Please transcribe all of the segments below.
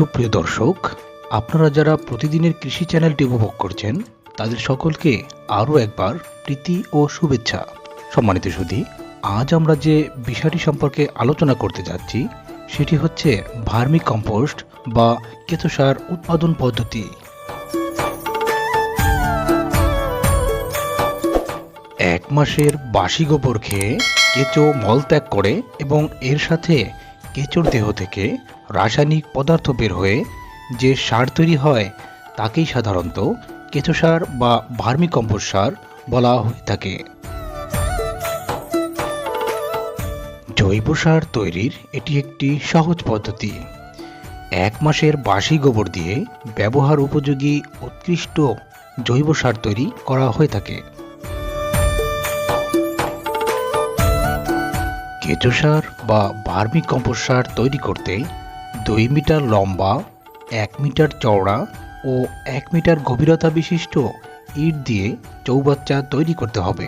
সুপ্রিয় দর্শক, আপনারা যারা প্রতিদিনের কৃষি চ্যানেলটি উপভোগ করছেন, তাদের সকলকে আরও একবার প্রীতি ও শুভেচ্ছা। সম্মানিত সুধি, আজ আমরা যে বিষয়টি সম্পর্কে আলোচনা করতে যাচ্ছি, সেটি হচ্ছে ভার্মি কম্পোস্ট বা কেঁচো সার উৎপাদন পদ্ধতি। এক মাসের বাসি গোবর খেয়ে কেঁচো মল ত্যাগ করে এবং এর সাথে কেঁচোর দেহ থেকে রাসায়নিক পদার্থ বের হয়ে যে সার তৈরি হয়, তাকেই সাধারণত কেঁচো সার বা ভার্মি কম্পোস্ট সার বলা হয়ে থাকে। জৈব সার তৈরির এটি একটি সহজ পদ্ধতি। এক মাসের বাসি গোবর দিয়ে ব্যবহার উপযোগী উৎকৃষ্ট জৈব সার তৈরি করা হয়ে থাকে। কেঁচো সার বা ভার্মি কম্পোস্ট সার তৈরি করতে দুই মিটার লম্বা, এক মিটার চওড়া ও এক মিটার গভীরতা বিশিষ্ট ইট দিয়ে চৌবাচ্চা তৈরি করতে হবে।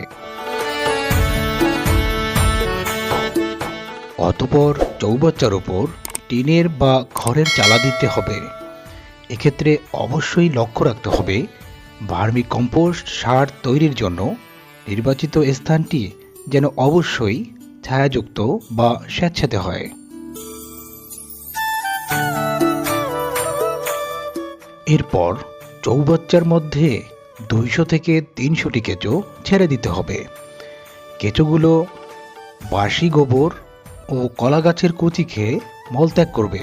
অতপর চৌবাচ্চার উপর টিনের বা খড়ের চালা দিতে হবে। এক্ষেত্রে অবশ্যই লক্ষ্য রাখতে হবে ভার্মি কম্পোস্ট সার তৈরির জন্য নির্বাচিত স্থানটি যেন অবশ্যই ছায়াযুক্ত বা স্বেচ্ছাতে হয়। এরপর চৌবাচ্চার মধ্যে দুইশো থেকে তিনশোটি কেঁচো ছেড়ে দিতে হবে। কেঁচোগুলো বাসি গোবর ও কলা গাছের কচি খেয়ে মলত্যাগ করবে।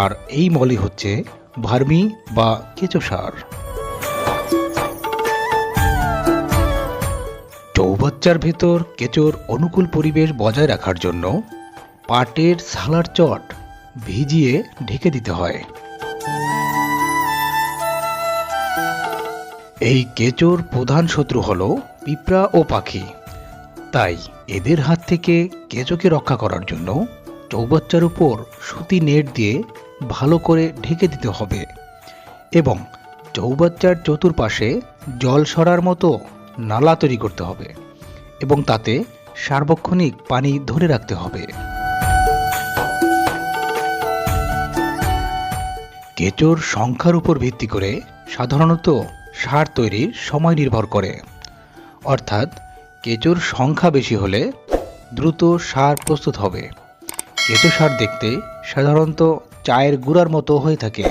আর এই মলই হচ্ছে ভার্মি বা কেঁচো সার। চৌবাচ্চার ভেতর কেঁচোর অনুকূল পরিবেশ বজায় রাখার জন্য পাটের সালার চট ভিজিয়ে ঢেকে দিতে হয়। এই কেঁচোর প্রধান শত্রু হল পিঁপড়া ও পাখি। তাই এদের হাত থেকে কেঁচোকে রক্ষা করার জন্য চৌবাচ্চার উপর সুতি নেট দিয়ে ভালো করে ঢেকে দিতে হবে এবং চৌবাচ্চার চতুর্পাশে জল সরার মতো নালা তৈরি করতে হবে এবং তাতে সার্বক্ষণিক পানি ধরে রাখতে হবে। কেঁচোর সংখ্যার উপর ভিত্তি করে সাধারণত সার তৈরি সময় নির্ভর করে। অর্থাৎ কেঁচোর সংখ্যা বেশি হলে দ্রুত সার প্রস্তুত হবে। কেঁচো সার দেখতে সাধারণত চায়ের গুঁড়ার মতো হয়ে থাকে।